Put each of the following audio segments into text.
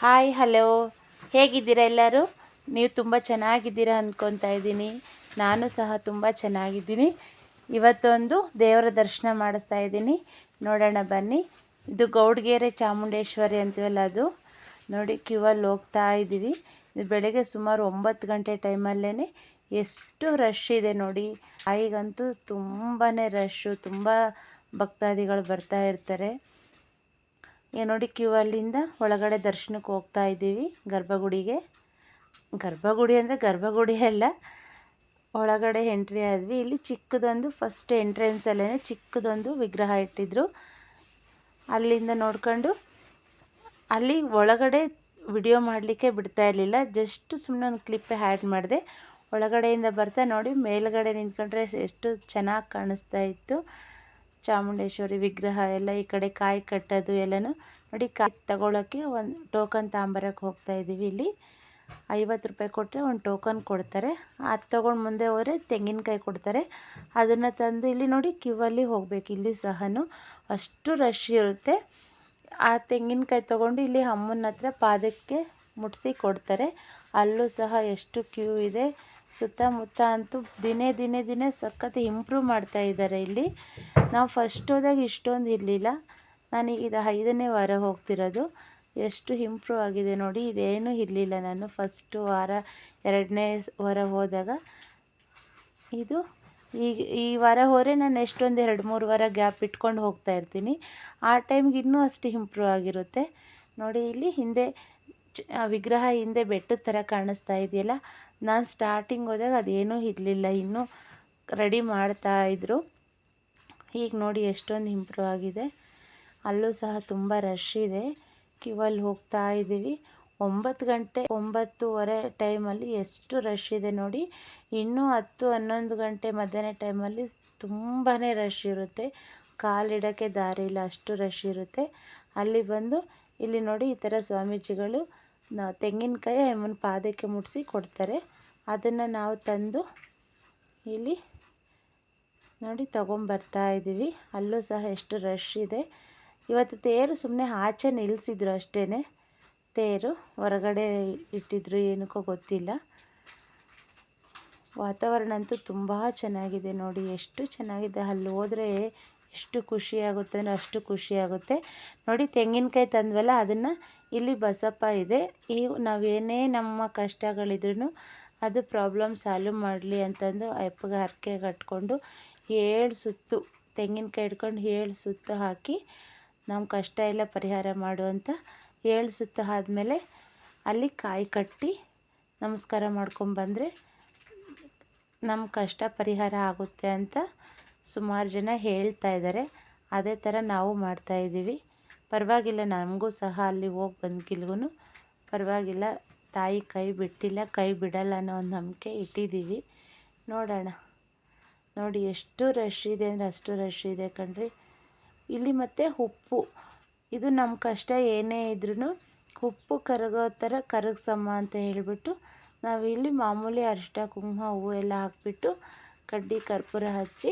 Hi hello ಹೇಗಿದ್ದೀರಾ ಎಲ್ಲರೂ? ನೀವು ತುಂಬ ಚೆನ್ನಾಗಿದ್ದೀರಾ ಅಂದ್ಕೊತಾ ಇದ್ದೀನಿ. ನಾನು ಸಹ ತುಂಬ ಚೆನ್ನಾಗಿದ್ದೀನಿ. ಇವತ್ತೊಂದು ದೇವರ ದರ್ಶನ ಮಾಡಿಸ್ತಾ ಇದ್ದೀನಿ. ನೋಡೋಣ ಬನ್ನಿ. ಇದು ಗೌಡ್ಗೆರೆ ಚಾಮುಂಡೇಶ್ವರಿ ಅಂತೀವಲ್ಲ ಅದು? ನೋಡಿ, ಕ್ಯೂವಲ್ಲಿ ಹೋಗ್ತಾ ಇದ್ದೀವಿ. ಇದು ಬೆಳಗ್ಗೆ ಸುಮಾರು ಒಂಬತ್ತು ಗಂಟೆ ಟೈಮಲ್ಲೇ ಎಷ್ಟು ರಶ್ ಇದೆ ನೋಡಿ. ತಾಯಿಗಂತೂ ತುಂಬಾ ರಶ್ಶು ತುಂಬ ಭಕ್ತಾದಿಗಳು ಬರ್ತಾ ಇರ್ತಾರೆ. ನೋಡಿ ಕ್ಯೂ ಅಲ್ಲಿಂದ ಒಳಗಡೆ ದರ್ಶನಕ್ಕೆ ಹೋಗ್ತಾ ಇದ್ದೀವಿ. ಗರ್ಭಗುಡಿಗೆ. ಗರ್ಭಗುಡಿ ಅಂದರೆ ಗರ್ಭಗುಡಿ ಅಲ್ಲ, ಒಳಗಡೆ ಎಂಟ್ರಿ ಆದ್ವಿ. ಇಲ್ಲಿ ಚಿಕ್ಕದೊಂದು ಫಸ್ಟ್ ಎಂಟ್ರೆನ್ಸಲ್ಲೇ ಚಿಕ್ಕದೊಂದು ವಿಗ್ರಹ ಇಟ್ಟಿದ್ರು. ಅಲ್ಲಿಂದ ನೋಡ್ಕೊಂಡು ಅಲ್ಲಿ ಒಳಗಡೆ ವಿಡಿಯೋ ಮಾಡಲಿಕ್ಕೆ ಬಿಡ್ತಾ ಇರಲಿಲ್ಲ. ಜಸ್ಟ್ ಸುಮ್ಮನೆ ಒಂದು ಕ್ಲಿಪ್ಪೇ ಆ್ಯಡ್ ಮಾಡಿದೆ. ಒಳಗಡೆಯಿಂದ ಬರ್ತಾ ನೋಡಿ, ಮೇಲ್ಗಡೆ ನಿಂತ್ಕೊಂಡ್ರೆ ಎಷ್ಟು ಚೆನ್ನಾಗಿ ಕಾಣಿಸ್ತಾ ಇತ್ತು. ಚಾಮುಂಡೇಶ್ವರಿ ವಿಗ್ರಹ ಎಲ್ಲ ಈ ಕಡೆ ಕಾಯಿ ಕಟ್ಟೋದು ಎಲ್ಲನೂ ನೋಡಿ ಕಾಯಿ ತಗೊಳ್ಳೋಕ್ಕೆ ಒಂದು ಟೋಕನ್ ತಾಂಬರಕ್ಕೆ ಹೋಗ್ತಾ ಇದ್ದೀವಿ ಇಲ್ಲಿ. ಐವತ್ತು ರೂಪಾಯಿ ಕೊಟ್ಟರೆ ಒಂದು ಟೋಕನ್ ಕೊಡ್ತಾರೆ. ಅದು ತೊಗೊಂಡು ಮುಂದೆ ಹೋದರೆ ತೆಂಗಿನಕಾಯಿ ಕೊಡ್ತಾರೆ. ಅದನ್ನು ತಂದು ಇಲ್ಲಿ ನೋಡಿ ಕ್ಯೂವಲ್ಲಿ ಹೋಗಬೇಕು. ಇಲ್ಲಿ ಸಹ ಅಷ್ಟು ರಶ್ ಇರುತ್ತೆ. ಆ ತೆಂಗಿನಕಾಯಿ ತೊಗೊಂಡು ಇಲ್ಲಿ ಅಮ್ಮನ ಹತ್ರ ಪಾದಕ್ಕೆ ಮುಟ್ಟಿಸಿ ಕೊಡ್ತಾರೆ. ಅಲ್ಲೂ ಸಹ ಎಷ್ಟು ಕ್ಯೂ ಇದೆ. ಸುತ್ತಮುತ್ತ ಅಂತೂ ದಿನೇ ದಿನೇ ದಿನೇ ಸಖತ್ ಇಂಪ್ರೂವ್ ಮಾಡ್ತಾ ಇದ್ದಾರೆ ಇಲ್ಲಿ. ನಾವು ಫಸ್ಟ್ ಹೋದಾಗ ಇಷ್ಟೊಂದು ಇರಲಿಲ್ಲ. ಈಗ ಇದು ಐದನೇ ವಾರ ಹೋಗ್ತಿರೋದು. ಎಷ್ಟು ಇಂಪ್ರೂವ್ ಆಗಿದೆ ನೋಡಿ, ಇದೇನೂ ಇರಲಿಲ್ಲ ನಾನು. ಫಸ್ಟು ವಾರ, ಎರಡನೇ ವಾರ ಹೋದಾಗ ಇದು ಈಗ ಈ ವಾರ ಹೋದರೆ ನಾನು ಎಷ್ಟೊಂದು ಎರಡು ಮೂರು ವಾರ ಗ್ಯಾಪ್ ಇಟ್ಕೊಂಡು ಹೋಗ್ತಾ ಇರ್ತೀನಿ. ಆ ಟೈಮ್ಗೆ ಇನ್ನೂ ಅಷ್ಟು ಇಂಪ್ರೂವ್ ಆಗಿರುತ್ತೆ. ನೋಡಿ ಇಲ್ಲಿ ಹಿಂದೆ ವಿಗ್ರಹ ಹಿಂದೆ ಬೆಟ್ಟದ ಥರ ಕಾಣಿಸ್ತಾ ಇದೆಯಲ್ಲ? ನಾನು ಸ್ಟಾರ್ಟಿಂಗ್ ಹೋದಾಗ ಅದೇನೂ ಇರಲಿಲ್ಲ. ಇನ್ನೂ ರೆಡಿ ಮಾಡ್ತಾ ಇದ್ದರು ಈಗ ನೋಡಿ ಎಷ್ಟೊಂದು ಇಂಪ್ರೂವ್ ಆಗಿದೆ. ಅಲ್ಲೂ ಸಹ ತುಂಬ ರಶ್ ಇದೆ. ಕ್ಯೂವಲ್ಲಿ ಹೋಗ್ತಾ ಇದ್ದೀವಿ ಒಂಬತ್ತು ಗಂಟೆ, ಒಂಬತ್ತುವರೆ ಟೈಮಲ್ಲಿ ಎಷ್ಟು ರಶ್ ಇದೆ ನೋಡಿ. ಇನ್ನೂ ಹತ್ತು, ಹನ್ನೊಂದು ಗಂಟೆ ಮಧ್ಯಾಹ್ನ ಟೈಮಲ್ಲಿ ತುಂಬಾ ರಶ್ ಇರುತ್ತೆ. ಕಾಲಿಡೋಕ್ಕೆ ದಾರಿ ಇಲ್ಲ ಅಷ್ಟು ರಶ್ ಇರುತ್ತೆ. ಅಲ್ಲಿ ಬಂದು ಇಲ್ಲಿ ನೋಡಿ ಈ ಥರ ಸ್ವಾಮೀಜಿಗಳು ತೆಂಗಿನಕಾಯಿ ಅಮ್ಮನ ಪಾದಕ್ಕೆ ಮುಟ್ಟಿಸಿ ಕೊಡ್ತಾರೆ. ಅದನ್ನು ನಾವು ತಂದು ಇಲ್ಲಿ ನೋಡಿ ತೊಗೊಂಬರ್ತಾ ಇದ್ದೀವಿ ಅಲ್ಲೂ ಸಹ ಎಷ್ಟು ರಶ್ ಇದೆ. ಇವತ್ತು ತೇರು ಸುಮ್ಮನೆ ಆಚೆ ನಿಲ್ಲಿಸಿದ್ರು ಅಷ್ಟೇ ತೇರು ಹೊರಗಡೆ ಇಟ್ಟಿದ್ರು ಏನಕ್ಕೋ ಗೊತ್ತಿಲ್ಲ. ವಾತಾವರಣ ಅಂತೂ ತುಂಬ ಚೆನ್ನಾಗಿದೆ ನೋಡಿ. ಎಷ್ಟು ಚೆನ್ನಾಗಿದೆ. ಅಲ್ಲಿ ಹೋದರೆ ಎಷ್ಟು ಖುಷಿಯಾಗುತ್ತೆ ಅಂದರೆ ಅಷ್ಟು ಖುಷಿಯಾಗುತ್ತೆ. ನೋಡಿ, ತೆಂಗಿನಕಾಯಿ ತಂದ್ವಲ್ಲ, ಅದನ್ನು ಇಲ್ಲಿ ಬಸಪ್ಪ ಇದೆ. ಈ ನಾವೇನೇ ನಮ್ಮ ಕಷ್ಟಗಳಿದ್ರೂ ಅದು ಪ್ರಾಬ್ಲಮ್ ಸಾಲ್ವ್ ಮಾಡಲಿ ಅಂತಂದು ಅಪ್ಪಗೆ ಹರಕೆ ಕಟ್ಕೊಂಡು ಏಳು ಸುತ್ತು, ತೆಂಗಿನಕಾಯಿ ಹಿಡ್ಕೊಂಡು ಏಳು ಸುತ್ತು ಹಾಕಿ ನಮ್ಮ ಕಷ್ಟ ಎಲ್ಲ ಪರಿಹಾರ ಮಾಡುವಂಥ ಏಳು ಸುತ್ತು ಆದಮೇಲೆ ಅಲ್ಲಿ ಕಾಯಿ ಕಟ್ಟಿ ನಮಸ್ಕಾರ ಮಾಡ್ಕೊಂಬಂದರೆ ನಮ್ಮ ಕಷ್ಟ ಪರಿಹಾರ ಆಗುತ್ತೆ ಅಂತ ಸುಮಾರು ಜನ ಹೇಳ್ತಾ ಇದ್ದಾರೆ. ಅದೇ ಥರ ನಾವು ಮಾಡ್ತಾಯಿದ್ದೀವಿ ಪರವಾಗಿಲ್ಲ, ನಮಗೂ ಸಹ ಅಲ್ಲಿ ಹೋಗಿ ಬಂದ್ಕಿಲ್ಗೂ ಪರವಾಗಿಲ್ಲ, ತಾಯಿ ಕೈ ಬಿಟ್ಟಿಲ್ಲ, ಕೈ ಬಿಡಲ್ಲ ಅನ್ನೋ ಒಂದು ನಂಬಿಕೆ ಇಟ್ಟಿದ್ದೀವಿ. ನೋಡೋಣ. ನೋಡಿ, ಎಷ್ಟು ರಶ್ ಇದೆ ಅಂದರೆ ಅಷ್ಟು ರಶ್ ಇದೆ ಕಣ್ರಿ. ಇಲ್ಲಿ ಮತ್ತು ಉಪ್ಪು. ಇದು ನಮ್ಮ ಕಷ್ಟ ಏನೇ ಇದ್ರೂ ಉಪ್ಪು ಕರಗೋ ಥರ ಕರಗ್ಸಮ್ಮ ಅಂತ ಹೇಳಿಬಿಟ್ಟು ನಾವು ಇಲ್ಲಿ ಮಾಮೂಲಿ ಅರಿಶಿನ ಕುಂಕುಮ ಹೂವು ಎಲ್ಲ ಹಾಕಿಬಿಟ್ಟು ಕಡ್ಡಿ, ಕರ್ಪೂರ ಹಚ್ಚಿ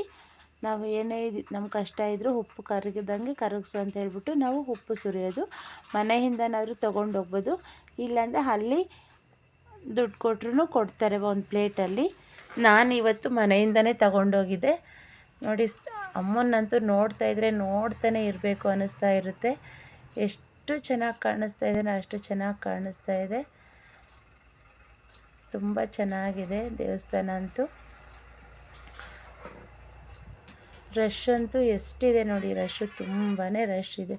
ನಾವು ಏನೇ ನಮ್ಮ ಕಷ್ಟ ಇದ್ದರೂ ಉಪ್ಪು ಕರಗದಂಗೆ ಕರಗಿಸು ಅಂತ ಹೇಳ್ಬಿಟ್ಟು ನಾವು ಉಪ್ಪು ಸುರಿಯೋದು. ಮನೆಯಿಂದನಾದರೂ ತೊಗೊಂಡು ಹೋಗ್ಬೋದು. ಇಲ್ಲಾಂದರೆ ಅಲ್ಲಿ ದುಡ್ಡು ಕೊಟ್ರೂ ಕೊಡ್ತಾರೆ ಒಂದು ಪ್ಲೇಟಲ್ಲಿ ನಾನು ಇವತ್ತು ಮನೆಯಿಂದನೇ ತಗೊಂಡೋಗಿದ್ದೆ ನೋಡಿ ಅಮ್ಮನಂತೂ ನೋಡ್ತಾ ಇದ್ದರೆ ನೋಡ್ತಾನೆ ಇರಬೇಕು ಅನ್ನಿಸ್ತಾ ಇರುತ್ತೆ. ಎಷ್ಟು ಚೆನ್ನಾಗಿ ಕಾಣಿಸ್ತಾ ಇದೆ ಅಷ್ಟು ಚೆನ್ನಾಗಿ ಕಾಣಿಸ್ತಾ ಇದೆ. ತುಂಬ ಚೆನ್ನಾಗಿದೆ ದೇವಸ್ಥಾನ ಅಂತೂ. ರಶ್ ಅಂತೂ ಎಷ್ಟಿದೆ ನೋಡಿ ರಶ್ಶು ತುಂಬಾ ರಶ್ ಇದೆ.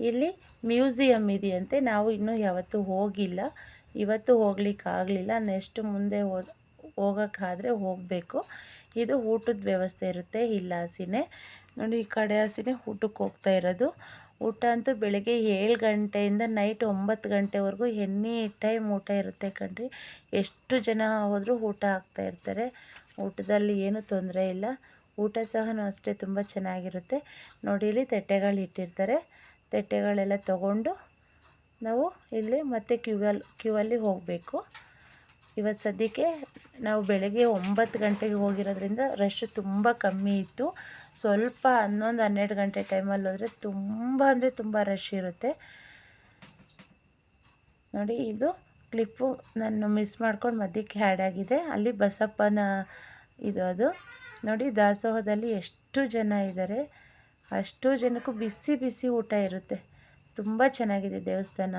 ಇಲ್ಲಿ ಮ್ಯೂಸಿಯಮ್ ಇದೆಯಂತೆ, ನಾವು ಇನ್ನೂ ಯಾವತ್ತೂ ಹೋಗಿಲ್ಲ. ಇವತ್ತು ಹೋಗ್ಲಿಕ್ಕಾಗಲಿಲ್ಲ ನೆಕ್ಸ್ಟ್ ಮುಂದೆ ಹೋದ ಹೋಗೋಕ್ಕಾದ್ರೆ ಹೋಗಬೇಕು. ಇದು ಊಟದ ವ್ಯವಸ್ಥೆ ಇರುತ್ತೆ ಇಲ್ಲ ಹಸಿನೇ ನೋಡಿ, ಈ ಕಡೆ ಹಸಿನೇ ಊಟಕ್ಕೆ ಹೋಗ್ತಾ ಇರೋದು. ಊಟ ಅಂತೂ ಬೆಳಗ್ಗೆ ಏಳು ಗಂಟೆಯಿಂದ ನೈಟ್ ಒಂಬತ್ತು ಗಂಟೆವರೆಗೂ ಎನಿ ಟೈಮ್ ಊಟ ಇರುತ್ತೆ ಕಣ್ರಿ. ಎಷ್ಟು ಜನ ಹೋದರೂ ಊಟ ಆಗ್ತಾಯಿರ್ತಾರೆ ಊಟದಲ್ಲಿ ಏನೂ ತೊಂದರೆ ಇಲ್ಲ. ಊಟ ಸಹ ಅಷ್ಟೇ ತುಂಬ ಚೆನ್ನಾಗಿರುತ್ತೆ. ನೋಡಿ, ಇಲ್ಲಿ ತಟ್ಟೆಗಳು ಇಟ್ಟಿರ್ತಾರೆ. ತಟ್ಟೆಗಳೆಲ್ಲ ತಗೊಂಡು ನಾವು ಇಲ್ಲಿ ಮತ್ತೆ ಕ್ಯೂವಲ್ಲಿ ಕ್ಯೂವಲ್ಲಿ ಹೋಗಬೇಕು. ಇವತ್ತು ಸದ್ಯಕ್ಕೆ ನಾವು ಬೆಳಗ್ಗೆ ಒಂಬತ್ತು ಗಂಟೆಗೆ ಹೋಗಿರೋದ್ರಿಂದ ರಶ್ ತುಂಬ ಕಮ್ಮಿ ಇತ್ತು. ಸ್ವಲ್ಪ ಹನ್ನೊಂದು, ಹನ್ನೆರಡು ಗಂಟೆ ಟೈಮಲ್ಲಿ ಹೋದರೆ ತುಂಬ ಅಂದರೆ ತುಂಬ ರಶ್ ಇರುತ್ತೆ. ನೋಡಿ, ಇದು ಕ್ಲಿಪ್ಪು ನಾನು ಮಿಸ್ ಮಾಡ್ಕೊಂಡು ಮಧ್ಯಕ್ಕೆ ಆ್ಯಡ್ ಆಗಿದೆ. ಅಲ್ಲಿ ಬಸಪ್ಪನ ಇದು ಅದು. ನೋಡಿ ದಾಸೋಹದಲ್ಲಿ ಎಷ್ಟು ಜನ ಇದ್ದಾರೆ. ಅಷ್ಟು ಜನಕ್ಕೂ ಬಿಸಿ ಬಿಸಿ ಊಟ ಇರುತ್ತೆ. ತುಂಬ ಚೆನ್ನಾಗಿದೆ ದೇವಸ್ಥಾನ